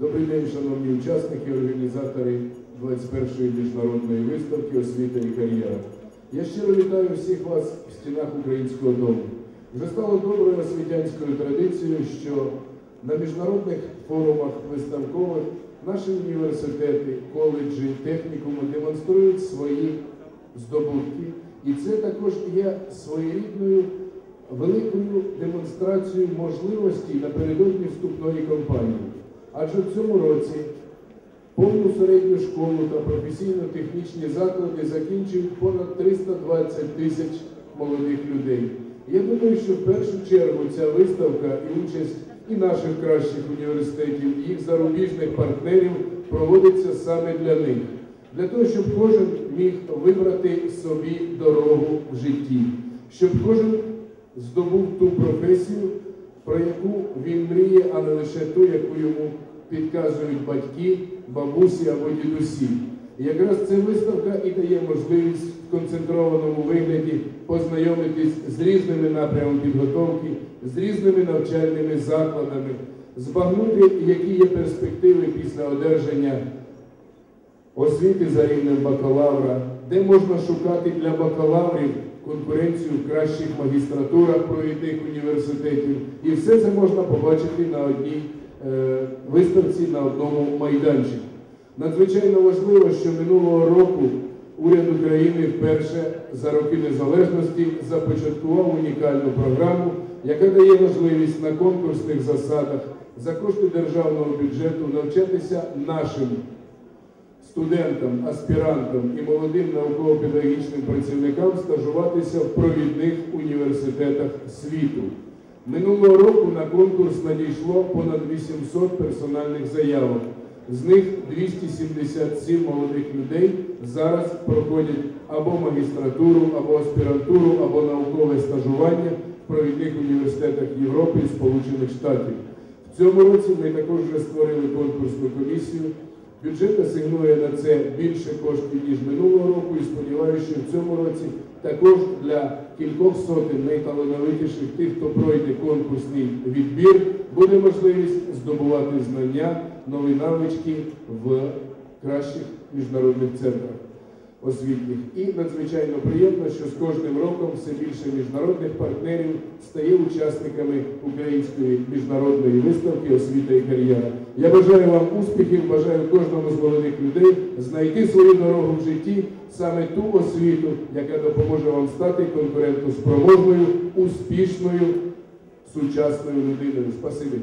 Добрий день, шановні учасники, організатори 21-ї міжнародної виставки Освіта і кар'єра. Я щиро вітаю всіх вас в стінах українського дому. Вже стало доброю освітянською традицією, що на міжнародних форумах виставкових наші університети, коледжі, технікуми демонструють свої здобутки. І це також є своєрідною великою демонстрацією можливостей напередодні вступної кампанії. Адже в цьому році повну середню школу та професійно-технічні заклади закінчують понад 320 тисяч молодих людей. Я думаю, що в першу чергу ця виставка і участь і наших кращих університетів, і їх зарубіжних партнерів проводиться саме для них, для того, щоб кожен міг вибрати собі дорогу в житті, щоб кожен здобув ту професію, про яку він мріє, а не лише ту, яку йому підказують батьки, бабусі або дідусі. І якраз ця виставка і дає можливість в концентрованому вигляді познайомитись з різними напрямами підготовки, з різними навчальними закладами, збагнути, які є перспективи після одержання освіти за рівнем бакалавра, де можна шукати для бакалаврів конкуренцію в кращих магістратурах провідних університетів. І все це можна побачити на одній е, виставці, на одному майданчику. Надзвичайно важливо, що минулого року уряд України вперше за роки незалежності започаткував унікальну програму, яка дає можливість на конкурсних засадах за кошти державного бюджету навчатися нашим студентам, аспірантам і молодим науково-педагогічним працівникам стажуватися в провідних університетах світу. Минулого року на конкурс надійшло понад 800 персональних заявок. З них 277 молодих людей зараз проходять або магістратуру, або аспірантуру, або наукове стажування в провідних університетах Європи і Сполучених Штатів. В цьому році ми також вже створили конкурсну комісію. Бюджет асигнує на це більше коштів, ніж минулого року, і сподіваюся, що в цьому році також для кількох сотень найталановитіших тих, хто пройде конкурсний відбір, буде можливість здобувати знання, нові навички в кращих міжнародних центрах освітніх. І надзвичайно приємно, що з кожним роком все більше міжнародних партнерів стає учасниками української міжнародної виставки Освіта і кар'єра. Я бажаю вам успіхів, бажаю кожному з молодих людей знайти свою дорогу в житті, саме ту освіту, яка допоможе вам стати конкурентоспроможною, успішною, сучасною людиною. Спасибі.